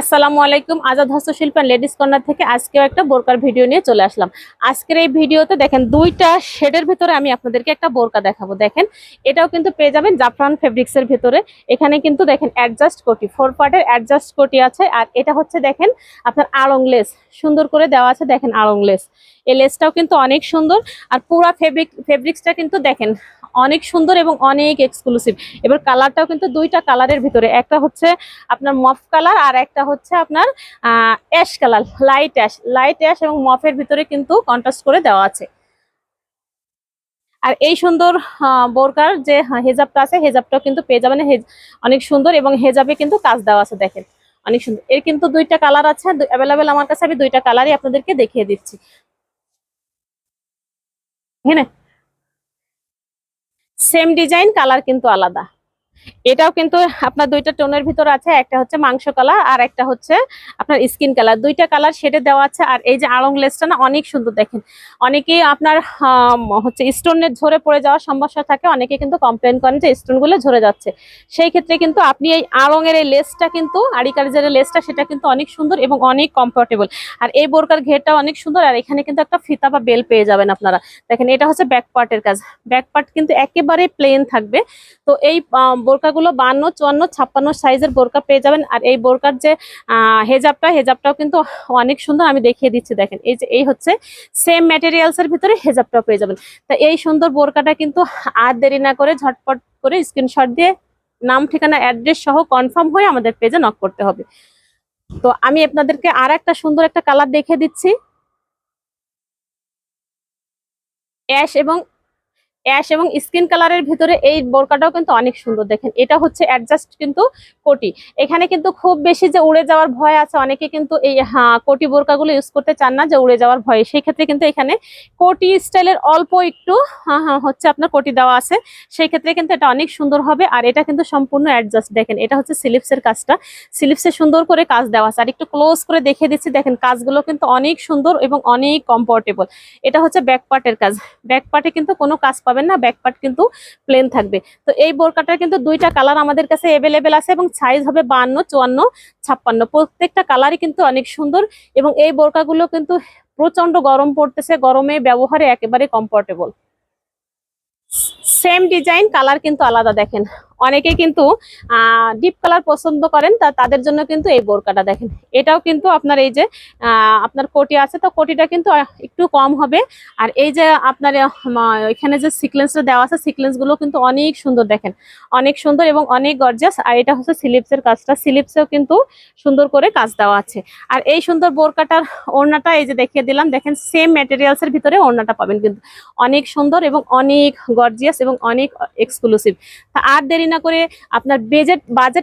আসসালামু আলাইকুম। আজাদ হস্তশিল্প লেডিস কর্নার থেকে আজকেও একটা বোরকার ভিডিও নিয়ে চলে আসলাম। আজকের এই ভিডিওতে দেখেন দুইটা শেডের ভিতরে আমি আপনাদেরকে একটা বোরকা দেখাবো। দেখেন, এটাও কিন্তু পেয়ে যাবেন জাফরান ফেব্রিক্সের ভিতরে। এখানে কিন্তু দেখেন অ্যাডজাস্ট কোটি ফোর পার্টের অ্যাডজাস্ট কোটি আছে। আর এটা হচ্ছে দেখেন আপনার আড়ং লেস সুন্দর করে দেওয়া আছে দেখেন আড়ং লেস এই লেসটাও কিন্তু অনেক সুন্দর। আর পুরা ফেব্রিক ফেব্রিক্সটা কিন্তু দেখেন অনেক সুন্দর এবং অনেক এক্সক্লুসিভ এবার কালারটাও কিন্তু দুইটা কালারের ভিতরে, একটা হচ্ছে আপনার মফ কালার আর একটা হচ্ছে আপনার ash colour light ash light ash এবং মফের ভিতরে কিন্তু কন্ট্রাস্ট করে দেওয়া আছে। আর এই সুন্দর বোরকার যে হেজাবটা আছে, হেজাবটাও কিন্তু পেয়ে যাবেন। অনেক সুন্দর এবং হেজাবে কিন্তু কাজ দেওয়া আছে, দেখেন। অনেক সুন্দর। এর কিন্তু দুইটা কালার আছে অ্যাভেলেবেল আমার কাছে আমি দুইটা কালারই আপনাদেরকে দেখিয়ে দিচ্ছি। হ্যাঁ সেম ডিজাইন কালার কিন্তু আলাদা। এটাও কিন্তু আপনার দুইটা টোনের ভিতর আছে, একটা হচ্ছে মাংস কালার আর একটা হচ্ছে আপনার স্কিন কালার। দুইটা কালার শেডে দেওয়া আছে আর এই যে আড়ং লেসটা না অনেক সুন্দর দেখেন। অনেকেই আপনার হচ্ছে স্টোনের ঝরে পড়ে যাওয়ার সমস্যা থাকে, অনেকে কিন্তু কমপ্লেন করেন যে স্টোনগুলো ঝরে যাচ্ছে। সেই ক্ষেত্রে কিন্তু আপনি এই আড়ং এর এই লেসটা কিন্তু আড়িকারিজের এই লেসটা, সেটা কিন্তু অনেক সুন্দর এবং অনেক কমফোর্টেবল আর এই বোরকার ঘেরটা অনেক সুন্দর আর এখানে কিন্তু একটা ফিতা বা বেল পেয়ে যাবেন আপনারা। দেখেন, এটা হচ্ছে ব্যাক পার্টের কাজ। ব্যাক পার্ট কিন্তু একেবারে প্লেন থাকবে। তো এই বোরকাগুলো বান্ন, চুয়ান্ন, ছাপ্পান্ন সাইজের বোরকা পেয়ে যাবেন। আর এই বোরকার যে হেজাবটা, হেজাবটাও কিন্তু অনেক সুন্দর। আমি দেখিয়ে দিচ্ছি, দেখেন। এই যে, এই হচ্ছে সেম ম্যাটেরিয়ালস এর ভিতরে হেজাবটাও পেয়ে যাবেন। তা এই সুন্দর বোরকাটা কিন্তু আর দেরি না করে ঝটপট করে স্ক্রিনশট দিয়ে নাম, ঠিকানা অ্যাড্রেস সহ কনফার্ম হয়ে আমাদের পেজে নক করতে হবে। তো আমি আপনাদেরকে আর একটা সুন্দর একটা কালার দেখিয়ে দিচ্ছি। অ্যাশ এবং অ্যাশ এবং স্কিন কালারের ভিতরে এই বোরকাটাও কিন্তু অনেক সুন্দর দেখেন। এটা হচ্ছে অ্যাডজাস্ট কিন্তু কোটি। এখানে কিন্তু খুব বেশি যে উড়ে যাওয়ার ভয় আছে, অনেকে কিন্তু এই হ্যাঁ কোটি বোরকাগুলো ইউজ করতে চান না যে উড়ে যাওয়ার ভয়। সেই ক্ষেত্রে কিন্তু এখানে কোটি স্টাইলের অল্প একটু হ্যাঁ হ্যাঁ হচ্ছে আপনার কোটি দেওয়া আছে। সেই ক্ষেত্রে কিন্তু এটা অনেক সুন্দর হবে আর এটা কিন্তু সম্পূর্ণ অ্যাডজাস্ট দেখেন। এটা হচ্ছে স্লিপসের কাজটা। স্লিপসে সুন্দর করে কাজ দেওয়া আছে। আর একটু ক্লোজ করে দেখে দিচ্ছি, দেখেন কাজগুলো কিন্তু অনেক সুন্দর এবং অনেক কমফোর্টেবল এটা হচ্ছে ব্যাক পার্টের কাজ। ব্যাক পার্টে কিন্তু কোনো কাজ পাবেন না ব্যাক পার্ট কিন্তু প্লেন থাকবে। তো এই বোরকাটার কিন্তু দুইটা কালার আমাদের কাছে অ্যাভেলেবেল আছে এবং সাইজ হবে বান্ন, চুয়ান্ন, ছাপ্পান্ন। প্রত্যেকটা কালারই কিন্তু অনেক সুন্দর এবং এই বোরকাগুলো কিন্তু প্রচণ্ড গরম পড়তেছে, গরমে ব্যবহারে একেবারে কমফোর্টেবল সেম ডিজাইন কালার কিন্তু আলাদা দেখেন। অনেকে কিন্তু ডিপ কালার পছন্দ করেন, তা তাদের জন্য কিন্তু এই বোরকাটা দেখেন। এটাও কিন্তু আপনার এই যে আপনার কোটি আছে, তো কোটিটা কিন্তু একটু কম হবে। আর এই যে আপনার এখানে যে সিকলেন্সটা দেওয়া আছে সিকলেন্সগুলো কিন্তু অনেক সুন্দর দেখেন। অনেক সুন্দর এবং অনেক গর্জাস আর এটা হচ্ছে স্লিপসের কাজটা। স্লিপসেও কিন্তু সুন্দর করে কাজ দেওয়া আছে। আর এই সুন্দর বোরকাটার ওড়নাটা এই যে দেখিয়ে দিলাম, দেখেন সেম ম্যাটেরিয়ালস এর ভিতরে ওড়নাটা পাবেন কিন্তু। অনেক সুন্দর এবং অনেক গর্জিয়াস এবং অনেক এক্সক্লুসিভ আর দেরি না করে আপনার বেজেট বাজেট